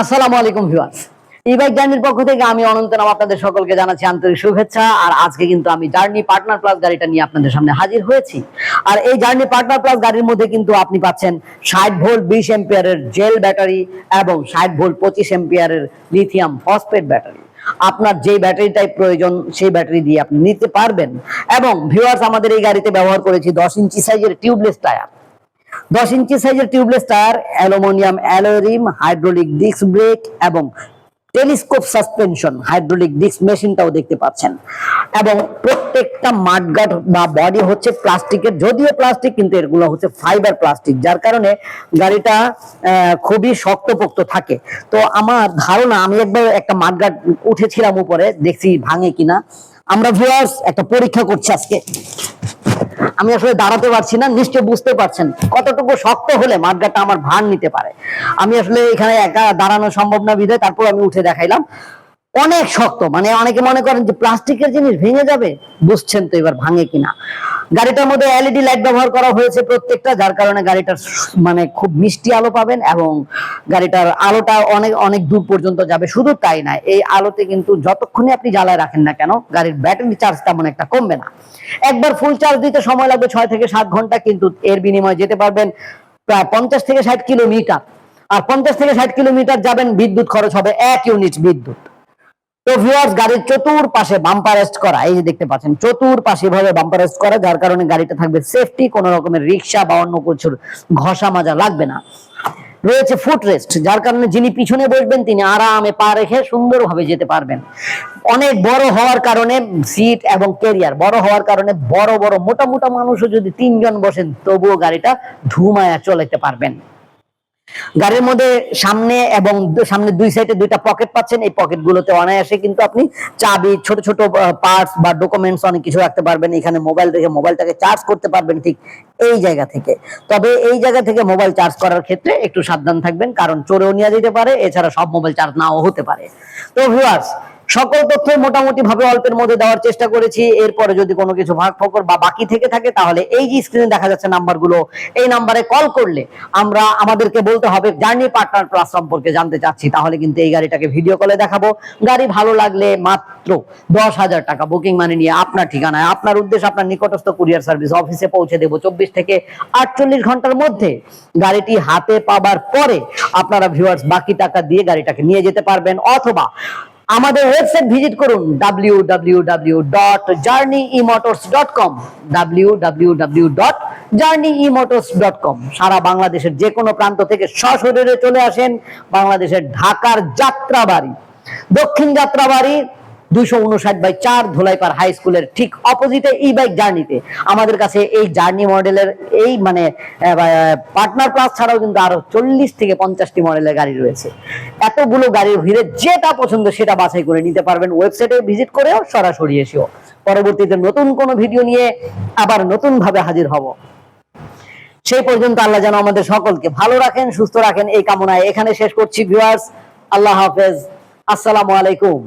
আসসালামু আলাইকুম ভিউয়ার্স। ই বাইক জার্নির পক্ষ থেকে আমি অনন্ত নাম আপনাদের সকলকে জানাচ্ছি আন্তরিক শুভেচ্ছা। আর আজকে কিন্তু আমি জার্নি পার্টনার প্লাস গাড়িটা নিয়ে আপনাদের সামনে হাজির হয়েছি। আর এই জার্নি পার্টনার প্লাস গাড়ির মধ্যে কিন্তু আপনি পাচ্ছেন ষাট ভোল্ট বিশ এম্পিয়ারের জেল ব্যাটারি এবং ষাট ভোল্ট পঁচিশ এম্পিয়ারের লিথিয়াম ফসফেট ব্যাটারি। আপনার যে ব্যাটারি টাইপ প্রয়োজন, সেই ব্যাটারি দিয়ে আপনি নিতে পারবেন। এবং ভিউয়ার্স, আমাদের এই গাড়িতে ব্যবহার করেছি দশ ইঞ্চি সাইজের টিউবলেস টায়ার দশ ইঞ্চি সাইজের tubeless tyre, aluminium alloy rim hydraulic disc brake এবং টেলিস্কোপ সাসপেনশন, হাইড্রোলিক ডিস্ক মেশিনটাও দেখতে পাচ্ছেন। এবং প্রত্যেকটা মাঠগাট বা বডি হচ্ছে প্লাস্টিকের, যদিও প্লাস্টিক কিন্তু এগুলো হচ্ছে ফাইবার প্লাস্টিক, যার কারণে গাড়িটা খুবই শক্তপোক্ত থাকে। তো আমার ধারণা, আমি একবার একটা মাঠগাট উঠেছিলাম উপরে, দেখছি ভাঙে কিনা। আমরা ভিউয়ার্স একটা পরীক্ষা করছি আজকে। আমি আসলে দাঁড়াতে পারছি না, নিশ্চয় বুঝতে পারছেন। কতটুকু শক্ত হলে মাদ্রাটা আমার ভার নিতে পারে। আমি আসলে এখানে একা দাঁড়ানো সম্ভব না বিধায় তারপর আমি উঠে দেখাইলাম। অনেক শক্ত মানে অনেকে মনে করেন যে প্লাস্টিকের জিনিস ভেঙে যাবে, বুঝছেন তো এবার ভাঙে কিনা। গাড়িটার মধ্যে এলইডি লাইট ব্যবহার করা হয়েছে প্রত্যেকটা, যার কারণে গাড়িটার মানে খুব মিষ্টি আলো পাবেন এবং গাড়িটার আলোটা অনেক অনেক দূর পর্যন্ত যাবে। শুধু তাই না, এই আলোতে কিন্তু যতক্ষণই আপনি জ্বালায় রাখেন না কেন, গাড়ির ব্যাটারি চার্জ তেমন একটা কমবে না। একবার ফুল চার্জ দিতে সময় লাগবে ছয় থেকে সাত ঘণ্টা, কিন্তু এর বিনিময়ে যেতে পারবেন প্রায় পঞ্চাশ থেকে ষাট কিলোমিটার। আর পঞ্চাশ থেকে ষাট কিলোমিটার যাবেন, বিদ্যুৎ খরচ হবে এক ইউনিট বিদ্যুৎ। যার কারণে যিনি পিছনে বসবেন, তিনি আরামে পা রেখে সুন্দরভাবে যেতে পারবেন। অনেক বড় হওয়ার কারণে সিট এবং ক্যারিয়ার বড় হওয়ার কারণে বড় বড়, মোটা মোটা মানুষও যদি তিনজন বসেন, তবুও গাড়িটা ধুমায়া চলাইতে পারবেন। গাড়ির মধ্যে সামনে এবং সামনে দুই সাইডে দুইটা পকেট পাচ্ছেন। এই পকেট গুলোতে অনায়াসে কিন্তু আপনি চাবি, ছোট ছোট পার্টস বা ডকুমেন্টস অনেক কিছু রাখতে পারবেন। এখানে মোবাইল রেখে মোবাইলটাকে চার্জ করতে পারবেন ঠিক এই জায়গা থেকে। তবে এই জায়গা থেকে মোবাইল চার্জ করার ক্ষেত্রে একটু সাবধান থাকবেন, কারণ চোরেও নিয়ে যেতে পারে, এছাড়া সব মোবাইল চার্জ নাও হতে পারে। তো ভিউয়ার্স সকল তথ্য মোটামুটি ভাবে অল্পের মধ্যে দেওয়ার চেষ্টা করেছি। এরপরে যদি কোনো কিছু ভাগ ফকর বা বাকি থেকে থাকে, তাহলে এই যে স্ক্রিনে দেখা যাচ্ছে নাম্বারগুলো, এই নাম্বারে কল করলে আমরা আমাদেরকে বলতে হবে জার্নি পার্টনার প্লাস সম্পর্কে জানতে চাচ্ছি। তাহলে কিন্তু এই গাড়িটাকে ভিডিও কলে দেখাবো। গাড়ি ভালো লাগলে মাত্র দশ হাজার টাকা বুকিং মানি নিয়ে আপনার ঠিকানায়, আপনার উদ্দেশ্যে আপনার নিকটস্থ কুরিয়ার সার্ভিস অফিসে পৌঁছে দেবো। চব্বিশ থেকে আটচল্লিশ ঘণ্টার মধ্যে গাড়িটি হাতে পাবার পরে আপনারা ভিউয়ার্স বাকি টাকা দিয়ে গাড়িটাকে নিয়ে যেতে পারবেন। অথবা আমাদের ওয়েবসাইট ভিজিট করুন W W dot journey dot com dot journey dot com সারা বাংলাদেশের যে কোনো প্রান্ত থেকে সশরীরে চলে আসেন বাংলাদেশের ঢাকার যাত্রাবাড়ি। দক্ষিণ যাত্রাবাড়ি দুইশো উনষাট বাই চার ধুলাইপার হাই স্কুলের ঠিক অপোজিটে ই বাইক জার্নিতে আমাদের কাছে এই জার্নি মডেলের এই মানে পার্টনার প্লাস ছাড়াও কিন্তু আরও চল্লিশ থেকে পঞ্চাশটি মডেলের গাড়ি রয়েছে। এতগুলো গাড়ির ভিড়ে যেটা পছন্দ সেটা বাছাই করে নিতে পারবেন। ওয়েবসাইটে ভিজিট করেও সরাসরি এসেও। পরবর্তীতে নতুন কোনো ভিডিও নিয়ে আবার নতুন ভাবে হাজির হব। সেই পর্যন্ত আল্লাহ যেন আমাদের সকলকে ভালো রাখেন, সুস্থ রাখেন। এই কামনায় এখানে শেষ করছি ভিউয়ার্স আল্লাহ হাফেজ। আসসালামু আলাইকুম।